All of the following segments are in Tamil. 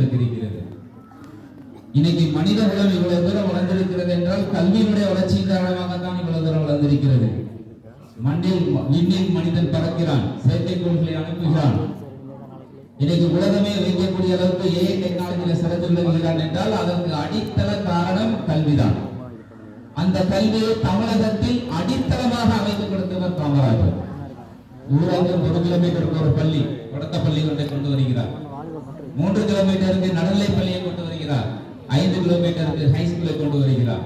உங்களுக்கு இருக்கிறது. இன்னைக்கு மனித குலம் இவ்வளவு தூரம் வளர்ந்திருக்கிறது என்றால் கல்வியினுடைய வளர்ச்சியின் காரணமாக தான் இவ்வளவு தூரம் வளர்ந்திருக்கிறது. மண்ணில் விண்ணில் மனிதன் பறக்கிறான் செயற்கைக்கோள்களை அனுப்புகிறான். இன்னைக்கு உலகமே வைக்கக்கூடிய அளவுக்கு ஏஐ டெக்னாலஜியில சிறந்துள்ள விளங்குகிறான் என்றால் அதற்கு அடித்தள காரணம் கல்விதான். அந்த கல்வியை தமிழகத்தில் அடித்தளமாக அமைத்து கொடுத்தவர் காமராஜர். ஊராக ஒரு கிலோமீட்டருக்கு ஒரு பள்ளி தொடக்க பள்ளி ஒன்றை கொண்டு வருகிறார். மூன்று கிலோமீட்டருக்கு நடுநிலை பள்ளியை கொண்டு வருகிறார். ஐந்து கிலோமீட்டருக்கு ஹை ஸ்கூலை கொண்டு வருகிறார்.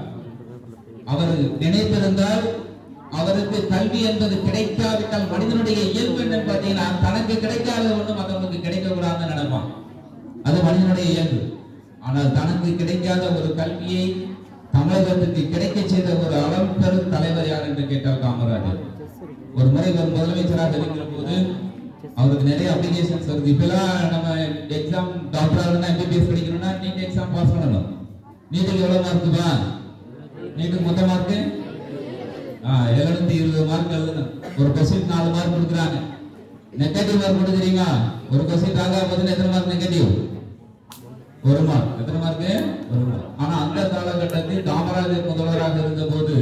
அவர் நினைத்திருந்தால் அவருக்கு கல்வி என்பது கிடைக்காவிட்டால் மனிதனுடைய இயல்பு என்னன்னு பார்த்தீங்கன்னா தனக்கு கிடைக்காத ஒன்று மற்றவனுக்கு கிடைக்க கூடாதுன்னு நினைப்பான் அது மனிதனுடைய இயல்பு. ஆனால் தனக்கு கிடைக்காத ஒரு கல்வியை தமிழகத்துக்கு கிடைக்க செய்த ஒரு அளம் பெரும் தலைவர் யார் என்று கேட்டால் காமராஜர். ஒரு முறை ஒரு முதலமைச்சராக இருக்கிற போது அவருக்கு நிறைய அப்ளிகேஷன்ஸ் வருது. இப்பெல்லாம் நம்ம எக்ஸாம் டாக்டர் ஆகணும்னா எம்பிபிஎஸ் படிக்கணும்னா நீட் எக்ஸாம் பாஸ் பண்ணணும். நீட்டுக்கு எவ்வளவு மார்க்குப்பா நீட்டுக்கு மொத்த மார்க்கு எழுநூத்தி இருபது மார்க் எழுதணும் ஒரு கொஸ்டின் நாலு மார்க் கொடுக்குறாங்க. நெகட்டிவ் மார்க் மட்டும் தெரியுமா ஒரு கொஸ்டின் ராங்கா பார்த்தீங்கன்னா எத்தனை மார்க் நெகட்டிவ் ஒரு மார்க் எத்தனை மார்க் ஒரு மார்க் ஆனா அந்த காலகட்டத்தில் காமராஜர் முதல்வராக இருந்த போது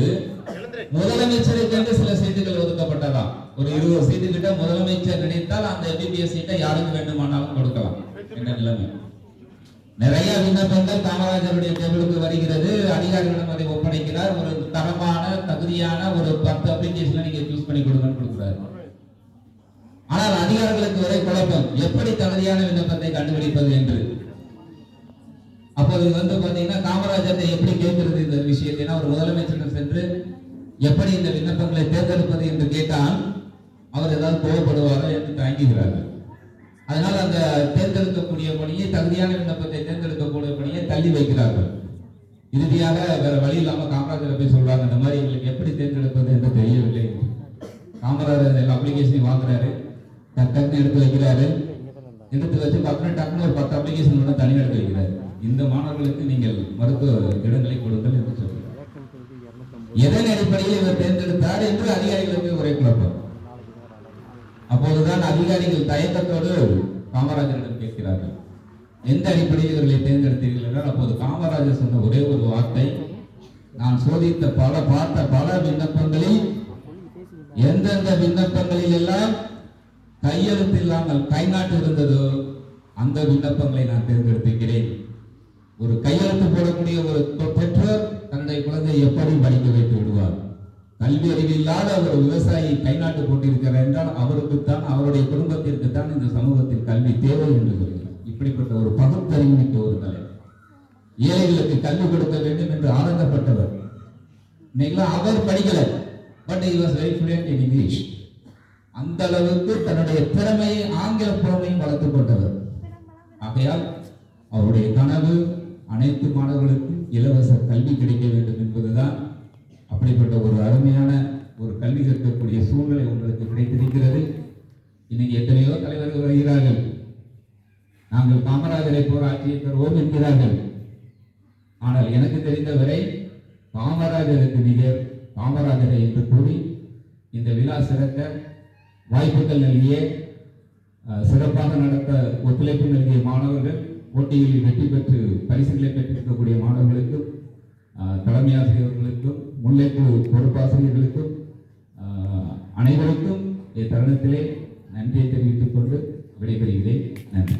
முதலமைச்சருக்கு சில சீட்டுகள் ஒதுக்கப்பட்டதா ஒரு இருபது சீட்டு கிட்ட முதலமைச்சர் நினைத்தால் அந்த எம்பிபிஎஸ் சீட்டை யாருக்கு வேண்டுமானாலும் கொடுக்கலாம். என்ன நிலைமை? நிறைய விண்ணப்பங்கள் காமராஜருடைய டேபிளுக்கு வருகிறது. அதிகாரிகளிடம் அதை ஒப்படைக்கிறார். ஒரு தரமான தகுதியான ஒரு பத்து அப்ளிகேஷன் நீங்க சூஸ் பண்ணி கொடுங்கன்னு கொடுக்குறாரு. ஆனால் அதிகாரிகளுக்கு ஒரே குழப்பம். எப்படி தகுதியான விண்ணப்பத்தை கண்டுபிடிப்பது என்று? அப்போது வந்து பாத்தீங்கன்னா காமராஜரை எப்படி கேட்கிறது இந்த விஷயத்தை? ஒரு முதலமைச்சர் சென்று எப்படி இந்த விண்ணப்பங்களை தேர்ந்தெடுப்பது என்று கேட்டால் அவர் ஏதாவது கோவப்படுவாரோ என்று தயங்குகிறார்கள். அதனால் அந்த தேர்ந்தெடுக்கக்கூடிய பணியை தகுதியான விண்ணப்பத்தை தேர்ந்தெடுக்கக்கூடிய பணியை தள்ளி வைக்கிறார்கள். இறுதியாக வேற வழி இல்லாம காமராஜரை போய் சொல்றாங்க இந்த மாதிரி எங்களுக்கு எப்படி தேர்ந்தெடுப்பது என்று தெரியவில்லை. காமராஜர் அப்ளிகேஷனை வாங்குறாரு. டக் டக்குன்னு எடுத்து வைக்கிறாரு. எடுத்து வச்சு பக்கம் டக்குன்னு ஒரு பத்து அப்ளிகேஷன் ஒன்று தனி எடுத்து வைக்கிறாரு. இந்த மாணவர்களுக்கு நீங்கள் மருத்துவ இடங்களை கொடுங்கள் என்று சொல்றாரு. எதன் அடிப்படையில் இவர் தேர்ந்தெடுத்தார் என்று அதிகாரிகளுக்கு ஒரே குழப்பம். அப்போதுதான் அதிகாரிகள் தயக்கத்தோடு காமராஜரிடம் கேட்கிறார்கள். எந்த அடிப்படையில் இவர்களை தேர்ந்தெடுத்தீர்கள் என்றால் அப்போது காமராஜர் சொன்ன ஒரே ஒரு வார்த்தை நான் சோதித்த பல பார்த்த பல விண்ணப்பங்களில் எந்தெந்த விண்ணப்பங்களில் எல்லாம் கையெழுத்து இல்லாமல் கைநாட்டு இருந்ததோ அந்த விண்ணப்பங்களை நான் தேர்ந்தெடுத்திருக்கிறேன். ஒரு கையெழுத்து போடக்கூடிய ஒரு பெற்றோர் தந்தை குழந்தை எப்படி படிக்க வைத்து விடுவார்? கல்வி அறிவு இல்லாத ஒரு விவசாயி கைநாட்டு கொண்டிருக்கிறார் என்றால் அவருக்கு தான் அவருடைய குடும்பத்திற்குத்தான் இந்த சமூகத்தில் கல்வி தேவை என்று சொல்கிறார். இப்படிப்பட்ட ஒரு பகுத்தறிவுமிக்க ஒரு தலைவர் ஏழைகளுக்கு கல்வி கொடுக்க வேண்டும் என்று ஆனந்தப்பட்டவர் இன்னைக்கெல்லாம் அவர் படிக்கல. பட் he இங்கிலீஷ் அந்த அளவுக்கு தன்னுடைய திறமையை ஆங்கில புறமையும் வளர்த்து கொண்டவர். ஆகையால் அவருடைய கனவு அனைத்து மாணவர்களுக்கும் இலவச கல்வி கிடைக்க வேண்டும் என்பதுதான் அப்படிப்பட்ட ஒரு அருமையான ஒரு கல்வி கற்கக்கூடிய சூழ்நிலை உங்களுக்கு கிடைத்திருக்கிறது. இன்னைக்கு எத்தனையோ தலைவர்கள் வருகிறார்கள். நாங்கள் காமராஜரை போர் ஆட்சியை தருவோம் என்கிறார்கள். ஆனால் எனக்கு தெரிந்தவரை காமராஜருக்கு நிகர் காமராஜரை என்று கூறி இந்த விழா சிறக்க வாய்ப்புகள் நல்கிய சிறப்பாக நடத்த ஒத்துழைப்பு நல்கிய மாணவர்கள் போட்டிகளில் வெற்றி பெற்று பரிசுகளை பெற்றிருக்கக்கூடிய மாணவர்களுக்கும் அஹ், தலைமை பொறுப்பாசிரியர்களுக்கும் அனைவருக்கும் இத்தருணத்திலே நன்றியை தெரிவித்துக் கொண்டு விடைபெறுகிறேன். நன்றி.